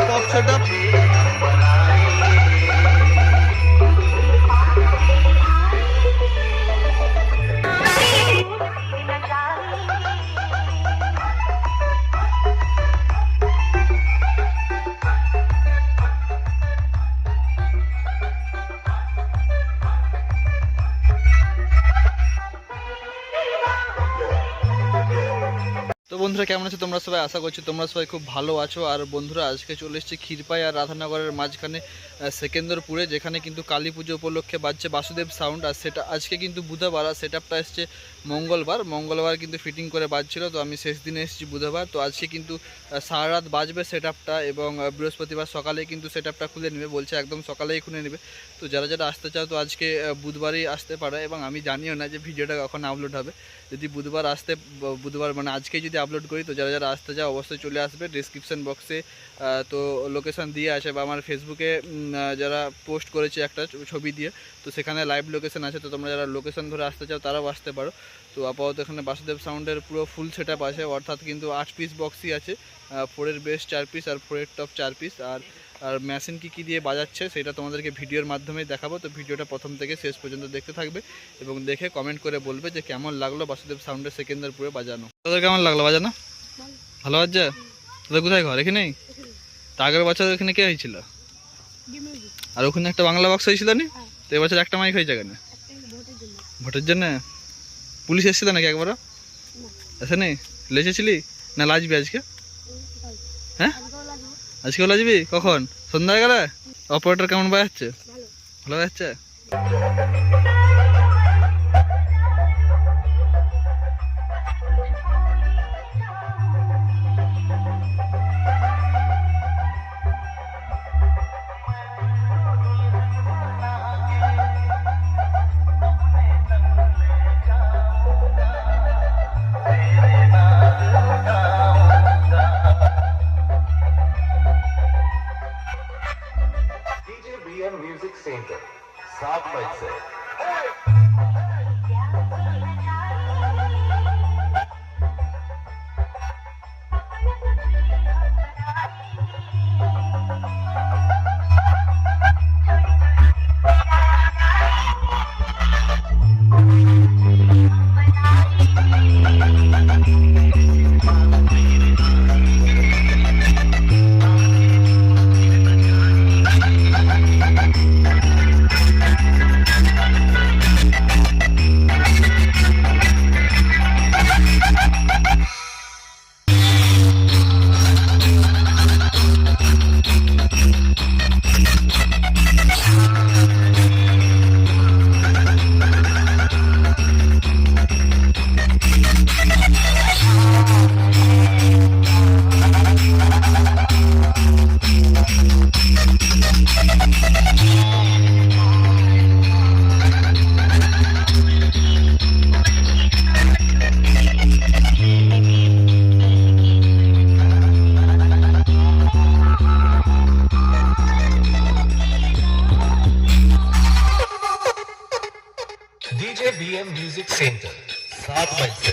pop shut up. তো বন্ধুরা, কেমন আছো? তোমরা সবাই আশা করছি তোমরা সবাই খুব ভালো আছো। আর বন্ধুরা, আজকে চলে এসেছি ক্ষীরপাই আর রাধানগরের মাঝখানে সেকেন্দ্রপুরে, যেখানে কিন্তু কালী পুজো উপলক্ষে বাজছে বাসুদেব সাউন্ড আর সেটা, আজকে কিন্তু বুধবার, আর সেট আপটা এসছে মঙ্গলবার। মঙ্গলবার কিন্তু ফিটিং করে বাজছিল, তো আমি শেষ দিনে এসেছি বুধবার। তো আজকে কিন্তু সারা রাত বাজবে সেট আপটা এবং বৃহস্পতিবার সকালে কিন্তু সেট আপটা খুলে নেবে, বলছে একদম সকালেই খুলে নেবে। তো যারা যারা আসতে চাও, তো আজকে বুধবারই আসতে পারো। এবং আমি জানিও না যে ভিডিওটা কখন আপলোড হবে। যদি বুধবার আসতে বুধবার মানে আজকে যদি আপলোড করি, তো যারা যারা আসতে চাও অবশ্যই চলে আসবে। ডিসক্রিপশান বক্সে তো লোকেশান দিয়ে আছে বা আমার ফেসবুকে যারা পোস্ট করেছে একটা ছবি দিয়ে, তো সেখানে লাইভ লোকেশান আছে, তো তোমরা যারা লোকেশান ধরে আসতে চাও তারাও আসতে পারো। তো আপাতত এখানে বাসুদেব সাউন্ডের পুরো ফুল সেট আছে, অর্থাৎ কিন্তু আট পিস বক্সই আছে ফোরের বেস্ট চার পিস আর ফোরের টপ চার পিস আর আর মেশিন কী কী দিয়ে বাজাচ্ছে সেটা তোমাদেরকে ভিডিওর মাধ্যমে দেখাবো। তো ভিডিওটা প্রথম থেকে শেষ পর্যন্ত দেখতে থাকবে এবং দেখে কমেন্ট করে বলবে যে কেমন লাগল বাসুদেব সাউন্ডের সেকেন্দারপুরে বাজানো। তোদের কেমন লাগল বাজানো? ভালো বাজছে তোদের কোথায় ঘর? এখানেই তা আগের বছর এখানে কে হয়েছিল? আর ওখানে একটা বাংলা বক্স হয়েছিল নি? তো এবছর একটা মাইক হয়েছে কেন? ভোটের জন্য। পুলিশ এসেছিল নাকি একবারও? এসে নেই লেচেছিলি না লাজবি আজকে? হ্যাঁ? আজকেও যাবি? কখন? সন্ধ্যাবেলা অপারেটর কেমন বাজাচ্ছে? ভালো বাজাচ্ছে? sabe, Moisés? DJ BM Music Center, सात बजे